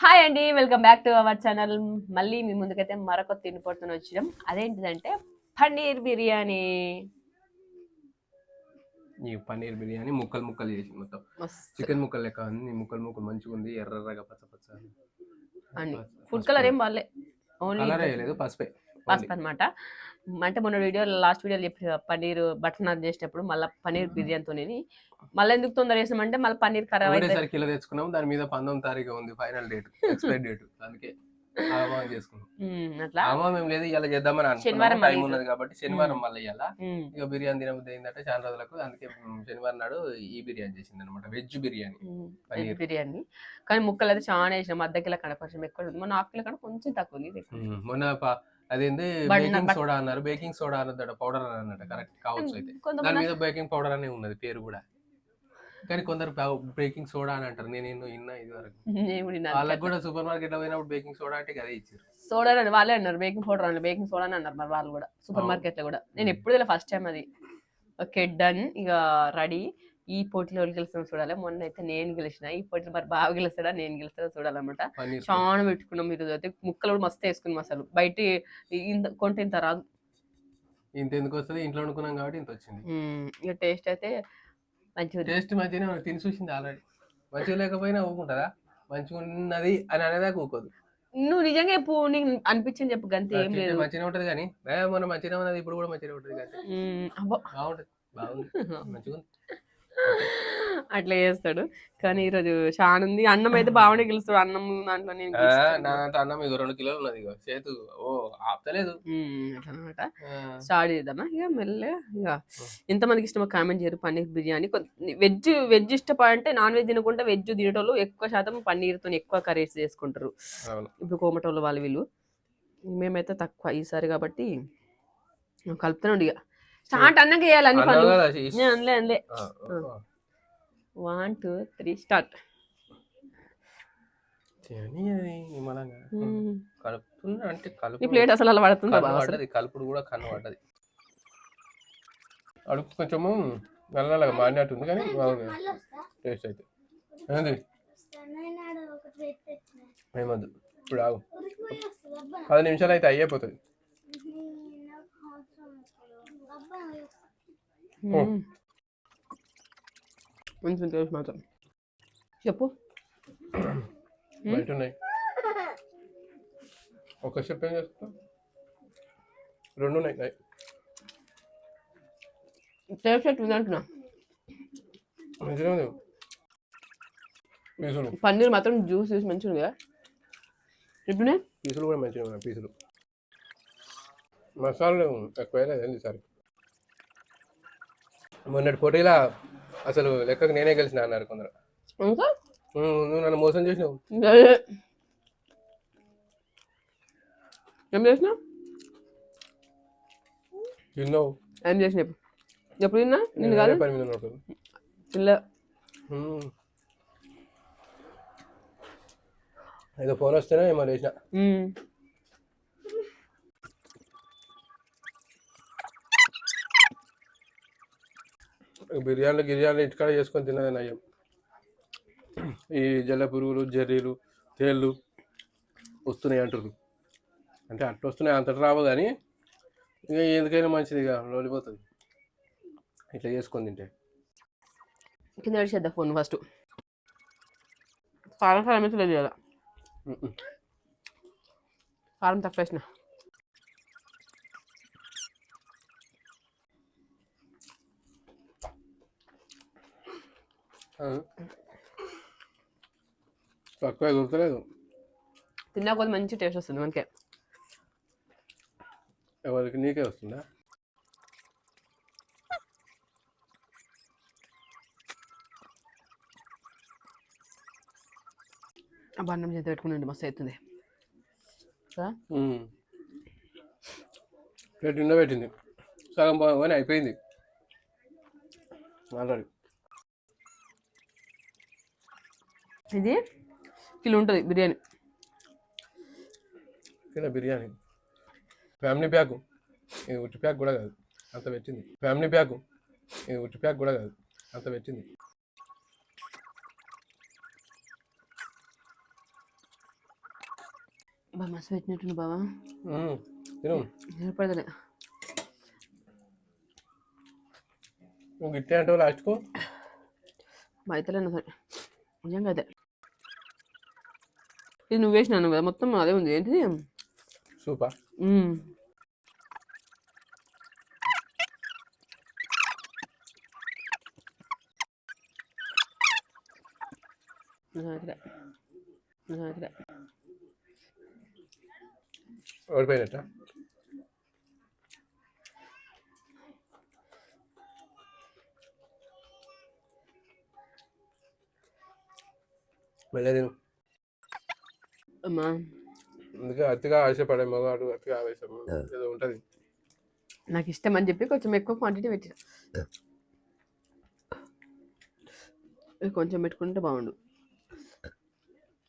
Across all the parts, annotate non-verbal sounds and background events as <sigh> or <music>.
Hi అండి welcome back to our channel మళ్ళీ మీ ముందుకైతే మరొక తినిపోతున్న వచ్చాం అదేంటిదంటే పన్నీర్ బిర్యానీ. ఈ పన్నీర్ బిర్యానీ ముక్కలు ముక్కలు చేసి మొత్తం. చికెన్ ముక్కలు లెక్క అన్ని ముక్కలు ముక్కలు మంచిగా ఉంది. ఎర్రగా పచ్చ పచ్చ. అండి ఫుడ్ కలర్ ఏం వాళ్ళే. ఓన్లీ కలర్ వేయలేదు పసుపే. పసుపు అనమాట అంటే మొన్న వీడియో లాస్ట్ వీడియోలో చెప్పి పన్నీర్ బటర్ నాన్ చేసినప్పుడు మళ్ళీ పన్నీర్ బిర్యానీతో మళ్ళీ ఎందుకు తొందర చేసామంటే మళ్ళీ పన్నీర్ ఖరాబ్ అయితే కిలో తెచ్చుకున్నాం దాని మీద పంతొమ్మిది తారీఖు ఉంది ఫైనల్ డేట్ ఎక్స్పైర్ డేట్. అందుకే శనివారం టైం ఉన్నది కాబట్టి శనివారం మళ్ళీ ఇవ్వాలా ఇక బిర్యానీ తినబుద్ధి అయిందంటే చాలా రోజులకు. అందుకే శనివారం నాడు ఈ బిర్యానీ చేసింది అనమాట వెజ్ బిర్యానీ బిర్యానీ. కానీ ముక్కలు అయితే చాలా వేసినాం అర్ధ కిలో కన్నా కొంచెం ఎక్కువ మొన్న హాఫ్ కిలో కన్నా కొంచెం తక్కువ ఉంది మొన్న అదేంది? బేకింగ్ సోడా అన్నారు. బేకింగ్ సోడా అన్నదట పౌడర్ అన్నట కరెక్ట్ కావచ్చు అయితే. దాని మీద బేకింగ్ పౌడర్ అనే ఉన్నది పేరు కూడా. కానీ కొందరు బేకింగ్ సోడా అని అంటారు. నేను ఎన్నో ఇన్నా ఇది వరకు? <laughs> వాళ్ళకి కూడా సూపర్ మార్కెట్లో పోయినప్పుడు బేకింగ్ సోడా అంటే అదే ఇచ్చారు. సోడా అని వాళ్ళే అన్నారు. బేకింగ్ పౌడర్ అని బేకింగ్ సోడా అని అన్నారు మరి వాళ్ళు కూడా. సూపర్. మార్కెట్లో కూడా. నేను ఎప్పుడు ఫస్ట్ టైం అది. Okay done. ఇక రెడీ. ఈ పోటీలో ఎవరు గెలుస్తామో చూడాలి. మొన్న అయితే నేను గెలిచిన ఈ పోటీలో మరి బాగా గెలుస్తాడా నేను గెలుస్తాడా చూడాలన్నమాట. చాలా పెట్టుకున్నాం మీరు అయితే ముక్కలు కూడా మస్తు వేసుకున్నాం అసలు. బయట ఇంత కొంటే ఇంత రాదు. ఇంత ఎందుకు వస్తుంది? ఇంట్లో వండుకున్నాం కాబట్టి ఇంత వచ్చింది. ఇక టేస్ట్ అయితే మంచిగా. టేస్ట్ మంచిగానే ఉంది, తిని చూసింది ఆల్రెడీ. మంచిగా లేకపోయినా ఊకుంటుందా? మంచిగా ఉన్నది అని అనేదాకా ఊకోదు. నువ్వు నిజంగా చెప్పు నీకు అనిపించింది చెప్పు గంతే ఏం లేదు. మంచిగానే ఉంటది కానీ ఏ, మొన్న మంచిగానే ఉన్నది ఇప్పుడు కూడా మంచిగానే ఉంటది కానీ. బాగుంటది. బాగుంది. <laughs> మంచిగా ఉంది అట్లా చేస్తాడు. కానీ ఈరోజు చాలా ఉంది. అన్నం అయితే బాగానే గెలుస్తాడు. అన్నం దాంట్లో నేను ఆ, గెలుస్తాను. నా దాంట్లో అన్నం ఇక రెండు కిలోలు ఉన్నది ఇక చేతు ఓ ఆపుతలేదు. ఆ, స్టార్ట్ చేద్దామా? ఇక మెల్లగా ఇక ఎంతమందికి ఇష్టమో కామెంట్ చేయరు. పన్నీర్ బిర్యానీ వెజ్ వెజ్ ఇష్టపడంటే నాన్ వెజ్ తినకుండా వెజ్ తినేటోళ్ళు ఎక్కువ శాతం పన్నీర్తో ఎక్కువ కర్రీస్ చేసుకుంటారు. ఇప్పుడు కోమటోళ్ళు వాళ్ళు వీళ్ళు. మేమైతే తక్కువ ఈసారి కాబట్టి కలుపుతున్నాడు ఇక స్టార్ట్ అన్నాక వేయాలి అన్ని పనులు. నేను అనలే అనలే. వన్ టూ త్రీ స్టార్ట్ అంటే ఈ కలుపు ప్లేట్ అసలు అలా పడుతుందా కలుపుడు కూడా కన్ను పడ్డది. అడుగు కొంచెము నల్ల నల్లగా మారినట్టుంది కానీ బాగుంది. టేస్ట్ అయితే. ఏంది? ఏమద్దు ఇప్పుడు ఆగు. పది నిమిషాలు అయితే అయిపోతుంది కొంచెం టేస్ట్ మాత్రం చెప్పు బయట ఉన్నాయి ఒక స్టెప్ ఏం చేస్తా రెండు ఉన్నాయి నాయి. టేస్ట్ ఎట్లుంది అంటున్నా మంచిగా ఉంది పీసులు పన్నీర్ మాత్రం జ్యూస్ జ్యూస్ మంచిగా ఉంది కదా ఇప్పుడే పీసులు కూడా మంచిగా ఉన్నాయి పీసులు మసాలాలు ఎక్కువ లేదు సార్ మొన్నటి పోటీలా అసలు లెక్కకు నేనే గెలిచిన అన్నారు కొందరు. ఇంకా? ఉమ్, నువ్వు నన్ను మోసం చేసినావు. ఏం? చేసినా తిన్నావు. ఏం చేసిన చెప్పు ఎప్పుడు తిన్నా? నేను కాదు? వేరే పని మీద ఉన్నప్పుడు. తినలే. ఉమ్. ఏదో ఫోన్ వస్తేనే ఏమో లేచిన. బిర్యానీలు గిర్యానీలు ఇంటికాడ చేసుకొని తిన్నది నయ్యం ఈ జల్ల పురుగులు జర్రీలు తేళ్ళు వస్తున్నాయి అంటారు అంటే అట్లా వస్తున్నాయి అంతటి రావు కానీ ఇక ఎందుకైనా మంచిది ఇక లోలిపోతుంది. ఇట్లా చేసుకొని తింటే. కింద పెడిచేద్దా ఫోన్ ఫస్ట్? కారం కారం అయితే లేదు కదా. కారం తక్కువ వేసిన. తక్కువ గుర్తులేదు తిన్నా కొద్ది మంచి టేస్ట్ వస్తుంది మనకే ఎవరికి నీకే వస్తుందా ఆ బండం చేత పెట్టుకుని మస్తు అవుతుంది. ప్లేట్ నిండా పెట్టింది సగం బాగానే అయిపోయింది ఆల్రెడీ ఇది కిలో ఉంటుంది బిర్యానీ. తిన బిర్యానీ. Family pack. ఇది ఉట్టి ప్యాక్ కూడా కాదు. అంత పెట్టింది. Family pack. ఇది ఉట్టి ప్యాక్ కూడా కాదు. అంత పెట్టింది. మస్తు పెట్టినట్టుంది బావా. మ్మ్. తిను. నువ్వు గిట్టే అంటే లాస్ట్కు? బయటలేను సరే నిజంగా అదే ఇది నువ్వు వేసినాను కదా మొత్తం అదే ఉంది. ఏంటిది? సూపర్. ఓడిపోయినట్ట? మళ్ళీ తిను. అమ్మా. అందుకే అతిగా ఆశపడే మగవాడు అతిగా ఆవేశం ఏదో ఉంటుంది. నాకు ఇష్టం అని చెప్పి కొంచెం ఎక్కువ క్వాంటిటీ పెట్టిన. కొంచెం పెట్టుకుంటే బాగుండు.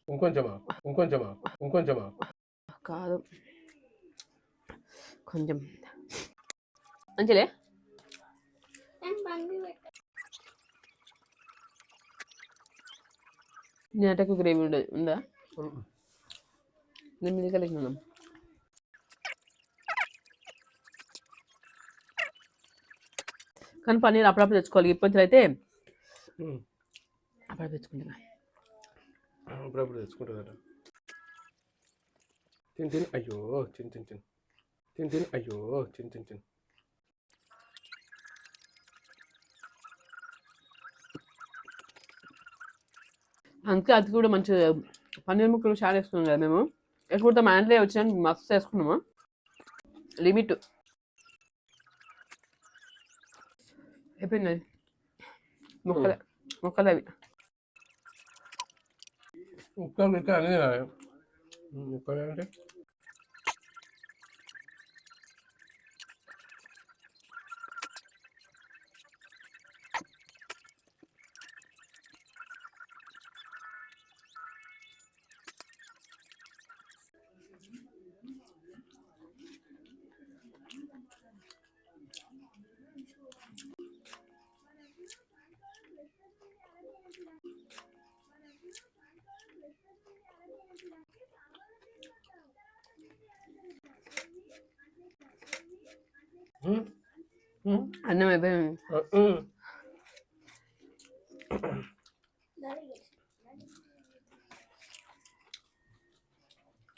ఇంకొంచెమా ఇంకొంచెమా ఇంకొంచెమా కాదు. కొంచెం. మంచిలే నేటకు గ్రేవీ ఉండదు ఉందా? నేను మీద కలిగినాను కానీ పన్నీర్ అప్పుడప్పుడు తెచ్చుకోవాలి. ఇప్పటి అయితే. అప్పుడప్పుడు తెచ్చుకుంటున్నా. అప్పుడప్పుడు తెచ్చుకుంటుందట తిని తిని. అయ్యో చిన్ చిన్ చిన్. తిని తిని. అయ్యో చిన్ చిన్ చిన్. అందుకే అది కూడా మంచి పన్నీర్ ముక్కలు చాలా వేసుకున్నాం కదా మేము. ఎక్కువ మా ఇంట్లో వచ్చిన మస్తు వేసుకున్నాము లిమిట్ అయిపోయింది. ముక్కలే ముక్కలు అవి. ముక్కలు అన్నీ ముక్కలు అంటే మ్మ్. మ్మ్. అన్నం అయిపోయింది ఆ,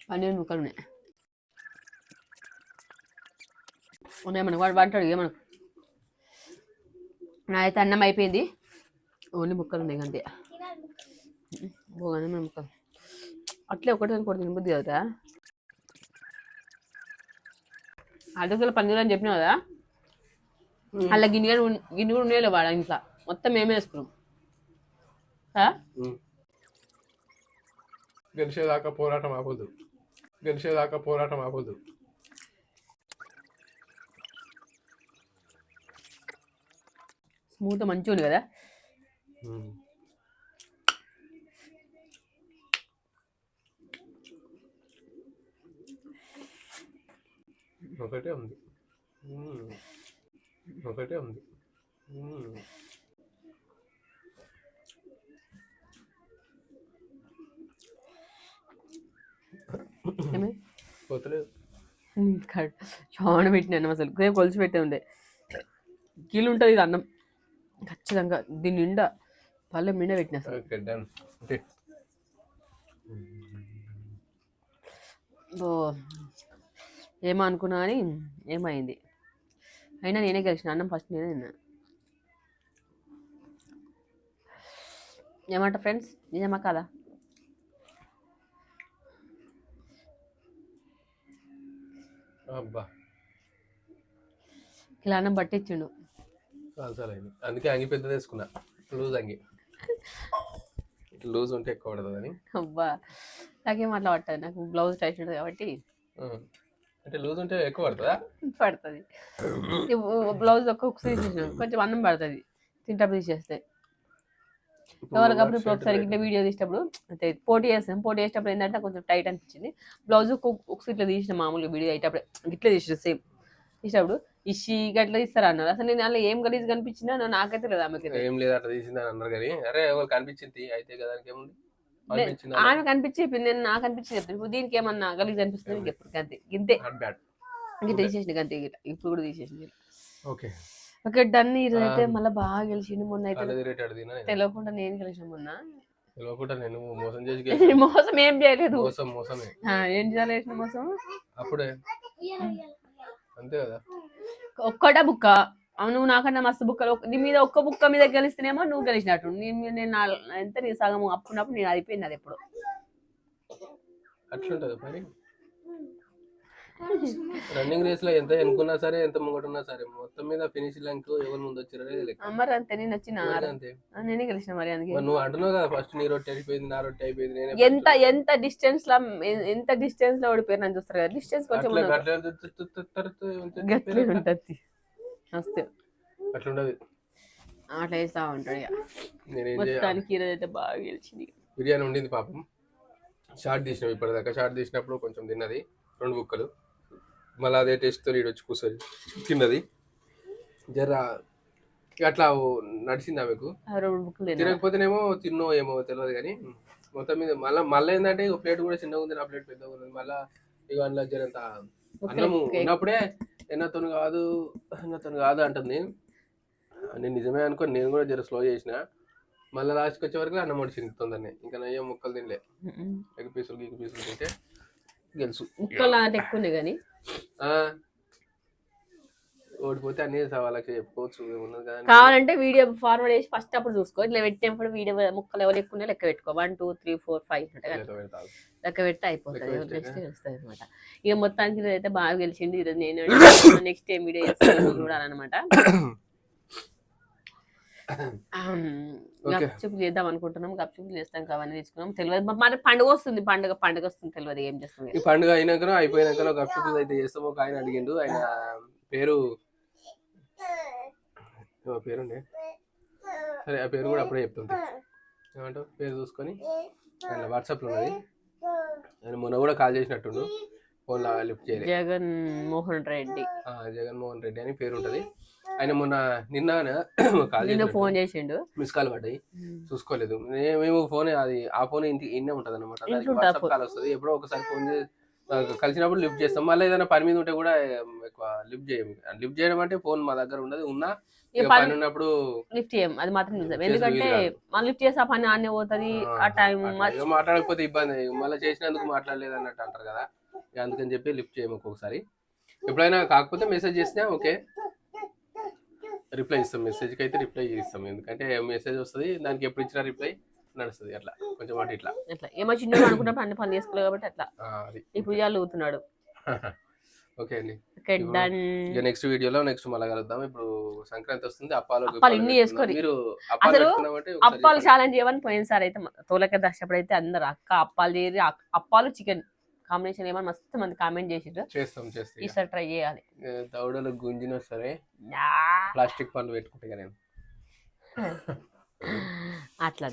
పన్నీర్ ముక్కలు ఉన్నాయి ఉన్నాయి మనకు వాడు వాంటాడు ఇక మనకు నాదైతే అన్నం అయిపోయింది ఓన్లీ ముక్కలు ఉన్నాయి అంతే పోగానే ముక్కలు అట్లే ఒకటి ఒకటి తినబుద్ది కదా అర్ధ పన్నీర్ అని చెప్పినా కదా అలా గిన్నె గిన్నె కూడా ఉండేలే వాడు ఇంట్లో. మొత్తం మేమే వేసుకున్నాం. గెలిచేదాకా పోరాటం ఆపొద్దు. గెలిచేదాకా పోరాటం ఆపొద్దు. స్మూత్ మంచిగా ఉంది కదా. ఒకటే ఉంది. ఒకటే ఉంది. పోతలేదు. చాలా పెట్టినాను అసలు. కొలిసి పెట్టే ఉండే. కీలు ఉంటుంది ఇది అన్నం. ఖచ్చితంగా దీని నిండా పళ్ళెం నిండా పెట్టిన అసలు. Okay done. అంటే ఓ. ఏమో అనుకున్నా అని ఏమైంది? అయినా నేనే గెలిచిన అన్నం ఫస్ట్ నేనే తిన్నా. ఏమంట ఫ్రెండ్స్? నిజమా కదా? అబ్బా. ఇలా అన్నం పట్టించిండు. అందుకే అంగి పెద్ద తీసుకున్నా లూజ్ అంగి. లూజ్ ఉంటే ఎక్కువ పడుతుందని అబ్బా. నాకేం అట్లా పట్టదు. నాకు బ్లౌజ్ టైట్ ఉంటుంది కాబట్టి. అంటే లూజ్ ఉంటే ఎక్కువ పడుతుందా? పడుతుంది. బ్లౌజ్ ఒక్క ఉక్స్ తీసేసిన కొంచెం అన్నం పడుతుంది. తింటప్పుడు తీసేస్తే ఎవరికప్పుడు ఇప్పుడు ఒకసారి ఇట్లా వీడియో తీసేటప్పుడు అయితే పోటీ చేస్తాం. పోటీ చేసేటప్పుడు ఏంటంటే కొంచెం టైట్ అనిపించింది. బ్లౌజ్ ఉక్స్ ఇట్లా తీసిన మామూలుగా వీడియో అయ్యేటప్పుడు ఇట్లా తీసిన సేమ్ తీసేటప్పుడు ఇషి గట్లా తీస్తారు అన్నారు. అసలు నేను అలా ఏం గలీజ్ కనిపించినా నాకైతే లేదు ఆమెకి ఏం లేదు అట్లా తీసింది అని అన్నారు కానీ అరే ఎవరు కనిపించింది? అయితే కదా ఏముంది ఆమె కనిపించి నేను నాకు అనిపించి చెప్తాను ఇప్పుడు దీనికి ఏమన్నా గలీజ్ అనిపిస్తుంది నీకు ఎప్పుడు అంతే ఇంతే బ్యాడ్ ఇంక తీసేసింది అంతే ఇక. ఇప్పుడు కూడా తీసేసింది ఓకే. Okay done. ఈరోజు అయితే ఆ. మళ్ళీ బాగా గెలిచిండు మొన్న అయితే. తెలియకుండా నేను. గెలిచిన మొన్న. తెలియకుండా నేను మోసం చేసి. <laughs> మోసం ఏం చేయలేదు. మోసం మోసమే. ఏం చేయాలి మోసం? అప్పుడే. అంతే కదా. ఒక్కట బుక్క నువ్వు నాకన్నా మస్తు బుక్కలు నీ మీద ఒక్క బుక్క మీద గెలిస్తేనేమో నువ్వు గెలిచినట్టు. నేను ఎంత నీ సగం అప్పున్నప్పుడు నేను అయిపోయింది అది ఎప్పుడు. అట్లుంటది మరి <laughs> రన్నింగ్ రేస్లో ఎంత ఎన్నుకున్నా సరే ఎంత ముంగటున్నా సరే మొత్తం మీద ఫినిష్ లంక్ ఎవరు ముందు వచ్చారో మరి అంతే నేను వచ్చిన. అంతే? నేనే గెలిచిన మరి అందుకే. నువ్వు అంటున్నావు కదా ఫస్ట్ నీ రొట్టె అయిపోయింది నా రొట్టె అయిపోయింది నేనే ఎంత ఎంత డిస్టెన్స్లో ఎంత డిస్టెన్స్లో ఓడిపోయారు నన్ను చూస్తారు కదా డిస్టెన్స్ కొంచెం గట్లే ఉంటది. మస్తు. అట్లుండదు. అట్లా వేస్తా ఉంటాడు ఇక. నేనేం చేయాలి? మొత్తానికి ఈరోజు అయితే బాగా గెలిచింది బిర్యానీ ఉండింది పాపం. షార్ట్ తీసినాం ఇప్పటిదాకా. షార్ట్ తీసినప్పుడు కొంచెం తిన్నది. రెండు బుక్కలు. మళ్ళీ అదే టేస్ట్తో ఈడు వచ్చి కూర్చొని తిన్నది. జర అట్లా నడిచింది తిన్నా. తినకపోతేనేమో తిన్నో ఏమో తెలియదు కానీ మొత్తం మీద మళ్ళీ మళ్ళీ ఏంటంటే ఇక ప్లేట్ కూడా చిన్నగా ఉంది నా ప్లేట్ పెద్దగా ఉంది మళ్ళీ ఇక అందులో జరంత అన్నము ఉన్నప్పుడే ఎన్నతో కాదు ఎన్నతో కాదు అంటుంది. నేను నిజమే అనుకోని నేను కూడా జర స్లో చేసిన. మళ్ళీ లాస్ట్కి వచ్చే వరకు అన్నం మడిచింది తొందరనే. ఇంకా నయ్యం ముక్కలు తినలే. ఎగ్ పీసులు గిగ్ పీసులు తింటే గెలుసు ముక్కలు అంటే ఎక్కువ కానీ. ఓడిపోతే అన్ని సవాళ్ళకి చెప్పుకోవచ్చు కావాలంటే వీడియో ఫార్వర్డ్ చేసి ఫస్ట్ అప్పుడు చూసుకో. ఇట్లా పెట్టినప్పుడు వీడియో ముక్కలు ఎవరు ఎక్కువ లెక్క పెట్టుకో. One two three four five అంటే లెక్క పెట్టి అయిపోతుంది నెక్స్ట్? తెలుస్తుంది అనమాట ఇక మొత్తానికి అయితే బాగా గెలిచింది ఈరోజు నేను <coughs> నెక్స్ట్ ఏం వీడియో చూడాలన్నమాట. గప్చుప్ చేద్దాం అనుకుంటున్నాం. గప్చుప్ చేస్తాం అవన్నీ తెచ్చుకున్నాం. తెలియదు మన పండుగ వస్తుంది. పండుగ పండుగ వస్తుంది. తెలియదు ఏం చేస్తాం ఈ పండుగ అయినాక అయిపోయినాక అప్షూస్ అయితే చేస్తాం. ఒక ఆయన అడిగిండు. ఆయన పేరు? పేరుండే. సరే ఆ పేరు కూడా అప్పుడే చెప్తుంది ఏమంటావు? పేరు చూసుకొని. వాట్సాప్లో ఉన్నది. ఆయన మొన్న కూడా కాల్ చేసినట్టుండు ఫోన్లో లిఫ్ట్ చేయలే. జగన్ మోహన్ రెడ్డి జగన్మోహన్ రెడ్డి అని పేరు ఉంటుంది ఆయన మొన్న నిన్న <coughs> కాల్ నిన్న ఫోన్ చేసిండు. మిస్ కాల్ పడ్డాయి. చూసుకోలేదు. మేము ఫోన్ అది ఆ ఫోన్ ఇంటి ఇన్నే ఉంటది అనమాట? కాల్ వస్తుంది. ఎప్పుడో ఒకసారి ఫోన్ కలిసినప్పుడు లిఫ్ట్ చేస్తాం. మళ్ళీ ఏదైనా పని మీద ఉంటే కూడా ఎక్కువ లిఫ్ట్ చేయము లిఫ్ట్ చేయడం అంటే ఫోన్ మా దగ్గర ఉండదు. ఉన్నా పని ఉన్నప్పుడు లిఫ్ట్ చేయం. అది మాత్రం నిజం. చేసి ఎందుకంటే మనం లిఫ్ట్ చేస్తే ఆ పని ఆనే పోతుంది ఆ టైం మాట్లాడకపోతే ఇబ్బంది. మళ్ళీ చేసినందుకు మాట్లాడలేదు అన్నట్టు అంటారు కదా. అందుకని చెప్పి లిఫ్ట్ చేయము ఒక్కొక్కసారి. ఎప్పుడైనా కాకపోతే మెసేజ్ చేసినా ఓకే. రిప్లై ఇస్తాం. మెసేజ్కి అయితే రిప్లై ఇస్తాం ఎందుకంటే మెసేజ్ వస్తుంది దానికి ఎప్పుడు ఇచ్చినా రిప్లై నడుస్తుంది. అట్లా. కొంచెం అటు ఇట్లా. అట్లా. ఏమో చిన్న అనుకున్నప్పుడు అన్ని పని చేసుకోలేదు కాబట్టి అట్లా. ఇప్పుడు ఇవాళ ఊతున్నాడు <laughs> ఓకే అండి. Okay done. ఇక నెక్స్ట్ వీడియోలో నెక్స్ట్ మళ్ళీ కలుద్దాం. ఇప్పుడు సంక్రాంతి వస్తుంది అప్పాలు అప్పాలు ఇన్ని చేసుకోరి. మీరు అప్పాలు అసలు అప్పాలు. ఛాలెంజ్ చేయమని పోయినసారి అయితే తోలక దర్శప్పుడు అయితే అందరు అక్క అప్పాలు అక్- అప్పాలు చికెన్ కాంబినేషన్ ఏమని మస్తు మంది కామెంట్ చేసిండ్రు చేస్తాం చేస్తాం. ఈసారి ట్రై చేయాలి. ఏ, దవడలు గుంజినా సరే. ప్లాస్టిక్ పనులు పెట్టుకుంటే నేను. <laughs> అట్లా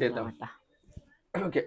ఓకే.